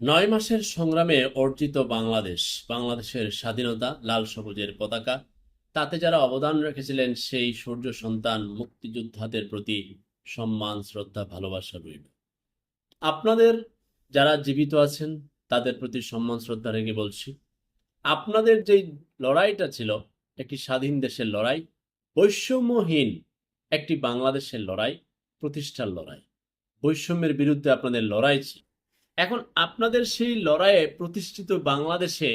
নয় মাসের সংগ্রামে অর্জিত বাংলাদেশ, বাংলাদেশের স্বাধীনতা, লাল সবুজের পতাকা, তাতে যারা অবদান রেখেছিলেন সেই সূর্য সন্তান মুক্তিযোদ্ধাদের প্রতি সম্মান, শ্রদ্ধা, ভালোবাসা রইল। আপনাদের যারা জীবিত আছেন, তাদের প্রতি সম্মান, শ্রদ্ধা রেখে বলছি, আপনাদের যেই লড়াইটা ছিল, একটি স্বাধীন দেশের লড়াই, বৈষম্যহীন একটি বাংলাদেশের লড়াই, প্রতিষ্ঠার লড়াই, বৈষম্যের বিরুদ্ধে আপনাদের লড়াই ছিল। এখন আপনাদের সেই লড়াইয়ে প্রতিষ্ঠিত বাংলাদেশে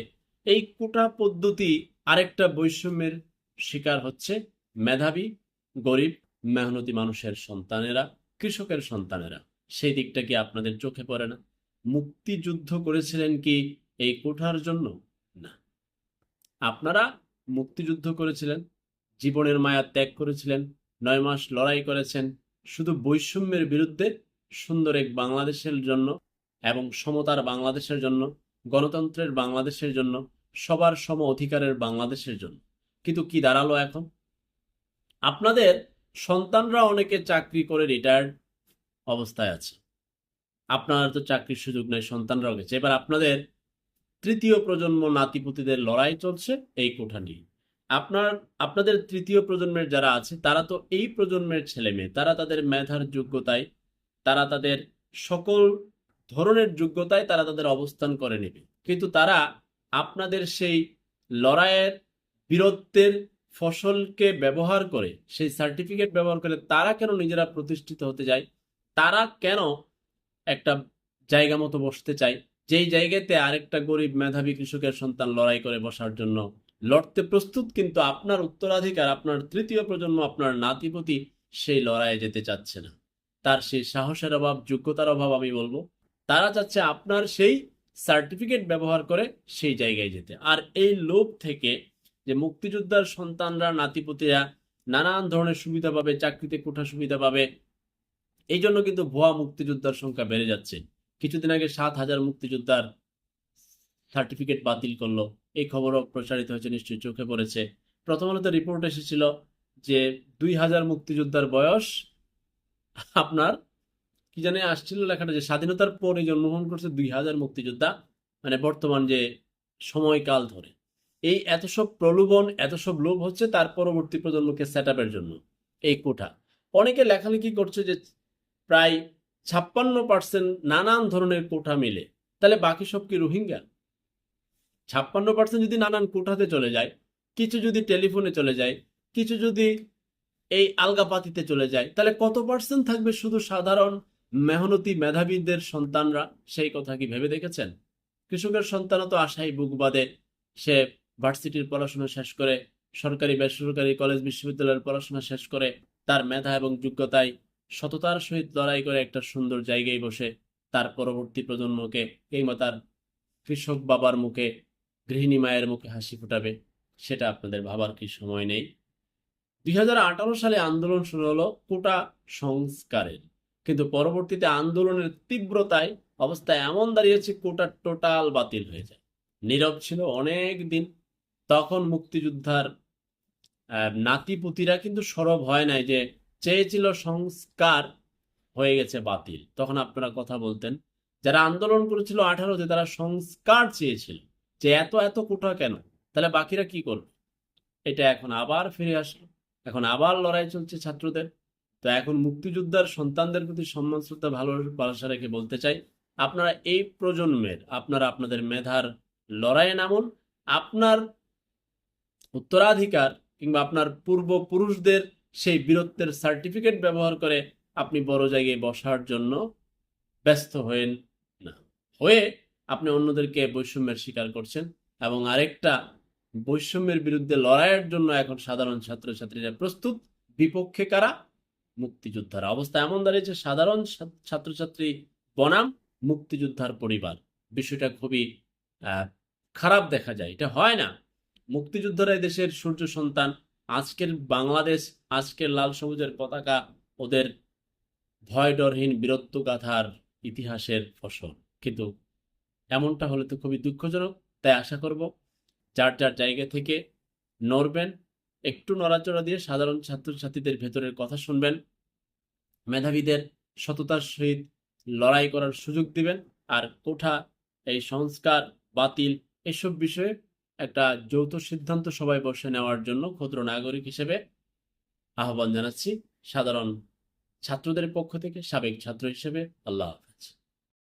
এই কোটা পদ্ধতি আরেকটা বৈষম্যের শিকার হচ্ছে মেধাবী, গরিব, মেহনতি মানুষের সন্তানেরা, কৃষকের সন্তানেরা। সেই দিকটা কি আপনাদের চোখে পড়ে না? মুক্তিযুদ্ধ করেছিলেন কি এই কোঠার জন্য? না। আপনারা মুক্তিযুদ্ধ করেছিলেন, জীবনের মায়া ত্যাগ করেছিলেন, নয় মাস লড়াই করেছেন, শুধু বৈষম্যের বিরুদ্ধে সুন্দর এক বাংলাদেশের জন্য এবং সমতার বাংলাদেশের জন্য, গণতন্ত্রের বাংলাদেশের জন্য, সবার সম অধিকারের বাংলাদেশের জন্য। কিন্তু কি দাঁড়াল এখন? আপনাদের সন্তানরা অনেকে চাকরি করে রিটায়ার্ড অবস্থায় আছে। আপনার তো চাকরির সুযোগ নেই, সন্তানরাও গেছে। এবার আপনাদের তৃতীয় প্রজন্ম নাতিপুতিদের লড়াই চলছে এই কোঠা নিয়ে। আপনার, আপনাদের তৃতীয় প্রজন্মের যারা আছে, তারা তো এই প্রজন্মের ছেলে মেয়ে তারা তাদের মেধার যোগ্যতায়, তারা তাদের সকল ধরনের যোগ্যতায় তারা তাদের অবস্থান করে নেবে। কিন্তু তারা আপনাদের সেই লড়াইয়ের বীরত্বের ফসলকে ব্যবহার করে, সেই সার্টিফিকেট ব্যবহার করে তারা কেন নিজেরা প্রতিষ্ঠিত হতে যায় তারা কেন একটা জায়গা মতো বসতে চায়? যেই জায়গাতে আরেকটা গরিব মেধাবী কৃষকের সন্তান লড়াই করে বসার জন্য লড়তে প্রস্তুত, কিন্তু আপনার উত্তরাধিকার, আপনার তৃতীয় প্রজন্ম, আপনার নাতিপতি সেই লড়াইয়ে যেতে চাচ্ছে না। তার সেই সাহসের অভাব, যোগ্যতার অভাব আমি বলব। তারা চাচ্ছে আপনার সেই সার্টিফিকেট ব্যবহার করে সেই জায়গায় যেতে। আর এই লোভ থেকে যে মুক্তিযোদ্ধার সন্তানরা, নাতিপুতিরা নানান ধরনের সুবিধা পাবে, চাকরিতে কোঠা সুবিধা পাবে, এই জন্য কিন্তু ভুয়া মুক্তিযোদ্ধার সংখ্যা বেড়ে যাচ্ছে। কিছুদিন আগে সাত হাজার মুক্তিযোদ্ধার সার্টিফিকেট বাতিল করল। এই খবরও প্রসারিত হয়েছে, নিশ্চয়ই চোখে পড়েছে। প্রথম আলোতে রিপোর্ট এসেছিল যে দুই হাজার মুক্তিযোদ্ধার বয়স আপনার কি জানে আসছিল লেখাটা যে স্বাধীনতার পরে জন্মগ্রহণ করছে দুই হাজার মুক্তিযোদ্ধা মানে বর্তমান যে সময়কাল ধরে। এই এত সব প্রলোভন, এত সব লোভ হচ্ছে তার পরবর্তী প্রজন্মকে সেট জন্য এই কোঠা। অনেকে লেখালেখি করছে যে প্রায় ছাপ্পান্ন পার্সেন্ট নানান ধরনের কোঠা মিলে। তাহলে বাকি সব কি রোহিঙ্গা? ছাপ্পান্ন পার্সেন্ট যদি নানান কোঠাতে চলে যায়, কিছু যদি টেলিফোনে চলে যায়, কিছু যদি এই আলগাপাতিতে চলে যায়, তাহলে কত পার্সেন্ট থাকবে শুধু সাধারণ মেহনতি মেধাবীদের সন্তানরা সেই কথা কি ভেবে দেখেছেন? কৃষকের সন্তানও তো আশাই বুক বাদে সে ভার্সিটির পড়াশোনা শেষ করে, সরকারি বেসরকারি কলেজ বিশ্ববিদ্যালয়ের পড়াশোনা শেষ করে, তার মেধা এবং যোগ্যতায় সততার সহিত লড়াই করে একটা সুন্দর জায়গায় বসে, তার পরবর্তী প্রজন্মকে কিংবা তার কৃষক বাবার মুখে, গৃহিণী মায়ের মুখে হাসি ফোটাবে, সেটা আপনাদের ভাবার কি সময় নেই? দুই হাজার আঠারো সালে আন্দোলন শুরু হলো কোটা সংস্কারের। কিন্তু পরবর্তীতে আন্দোলনের তীব্রতায় অবস্থা এমন দাঁড়িয়েছে, কোটা টোটাল বাতিল হয়ে যায়। নীরব ছিল অনেক দিন। তখন মুক্তিযোদ্ধার নাতিপুতিরা কিন্তু সরব হয় নাই যে চেয়েছিল সংস্কার হয়ে গেছে বাতিল। তখন আপনারা কথা বলতেন, যারা আন্দোলন করেছিল আঠারোতে তারা সংস্কার চেয়েছিল যে এত এত কোটা কেন? তাহলে বাকিরা কি করবে? এটা এখন আবার ফিরে আসলো। এখন আবার লড়াই চলছে ছাত্রদের। তো এখন মুক্তিযোদ্ধার সন্তানদের প্রতি সম্মান, শ্রদ্ধা, ভালোবাসা রেখে বলতে চাই, আপনারা এই প্রজন্মের, আপনারা আপনাদের মেধার লড়াইয়ে নামুন। আপনার উত্তরাধিকার কিংবা আপনার পূর্বপুরুষদের সেই বীরত্বের সার্টিফিকেট ব্যবহার করে আপনি বড় জায়গায় বসার জন্য ব্যস্ত হয়েন না। হয়ে আপনি অন্যদেরকে বৈষম্যের শিকার করছেন এবং আরেকটা, বৈষম্যের বিরুদ্ধে লড়াইয়ের জন্য এখন সাধারণ ছাত্রছাত্রীরা প্রস্তুত। বিপক্ষে কারা? মুক্তিযোদ্ধারা অবস্থা এমন দাঁড়িয়েছে, সাধারণ ছাত্রছাত্রী বনাম মুক্তিযোদ্ধার পরিবার। বিষয়টা খুবই খারাপ দেখা যায়। এটা হয় না। মুক্তিযোদ্ধারা দেশের সূর্য সন্তান। আজকের বাংলাদেশ, আজকের লাল সবুজের পতাকা ওদের ভয় ডরহীন বীরত্ব গাথার ইতিহাসের ফসল। কিন্তু এমনটা হলে তো খুবই দুঃখজনক। তাই আশা করব, যার যার জায়গা থেকে নড়বেন একটু নড়াচড়া দিয়ে সাধারণ ছাত্রছাত্রীদের ভেতরের কথা শুনবেন। মেধাবীদের সততার সহিত লড়াই করার সুযোগ দিবেন আর কোঠা, এই সংস্কার, বাতিল এসব বিষয়ে একটা যৌথ সিদ্ধান্ত সবাই বসে নেওয়ার জন্য ক্ষুদ্র নাগরিক হিসেবে আহ্বান জানাচ্ছি। সাধারণ ছাত্রদের পক্ষ থেকে সাবেক ছাত্র হিসেবে আল্লাহ